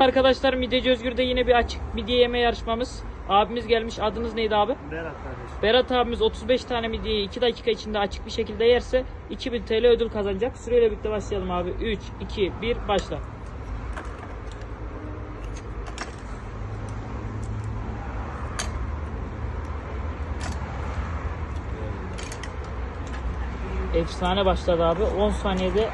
arkadaşlar Midyeci Özgür'de yine bir açık midye yeme yarışmamız. Abimiz gelmiş. Adınız neydi abi? Berat kardeşim. Berat abimiz 35 tane midyeyi 2 dakika içinde açık bir şekilde yerse 2000 TL ödül kazanacak. Süreyle birlikte başlayalım abi. 3, 2, 1 başla. Efsane başladı abi. 10 saniyede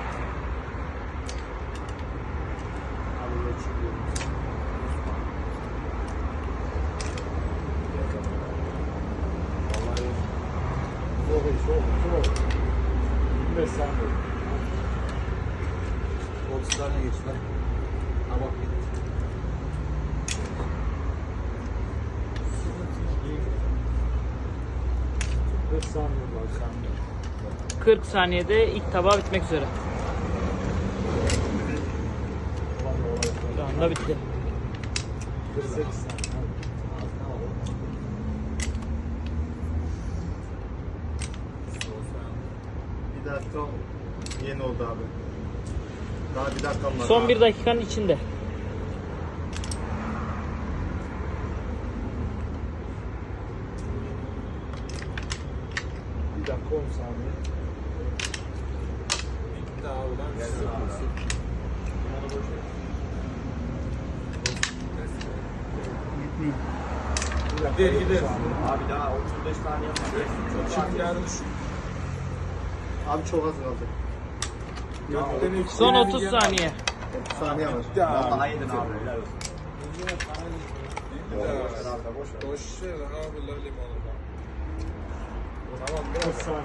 35 oldu. 25 saniye oldu. 30 tane geçti lan. Ha bak bitti. saniye var saniye. 40 saniyede ilk tabağı bitmek üzere. Şu anda bitti. 48 saniye. Bir dakika yeni oldu abi. Daha bir dakika var. Son bir dakikanın içinde. Bir dakika 10 saniye. Bitti abi lan. Bir dakika, Gider, 20 gider. Abi daha 35 saniye var. Şimdi yarın Abi çok az kaldı. Son 30 saniye. 30 saniye var. Vallahi yedin abi. Helal olsun. Boş ver abi la limonuna. Tamam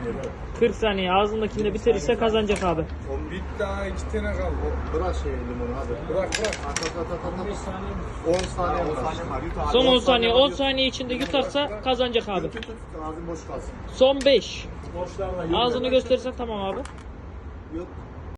evet. 40 saniye ağzındakini de bitirirse kazanacak abi. Bir daha iki tane kaldı. Bırak şey limonu abi. Bırak bırak. At at at at at. 10 saniye var. Yut abi. Son 10 saniye. 10 saniye içinde yutarsa kazanacak abi. Tut, tut, Ağzın boş kalsın. Son 5. Boşlarla yürü. Ağzını gösterirsen tamam abi. Yut.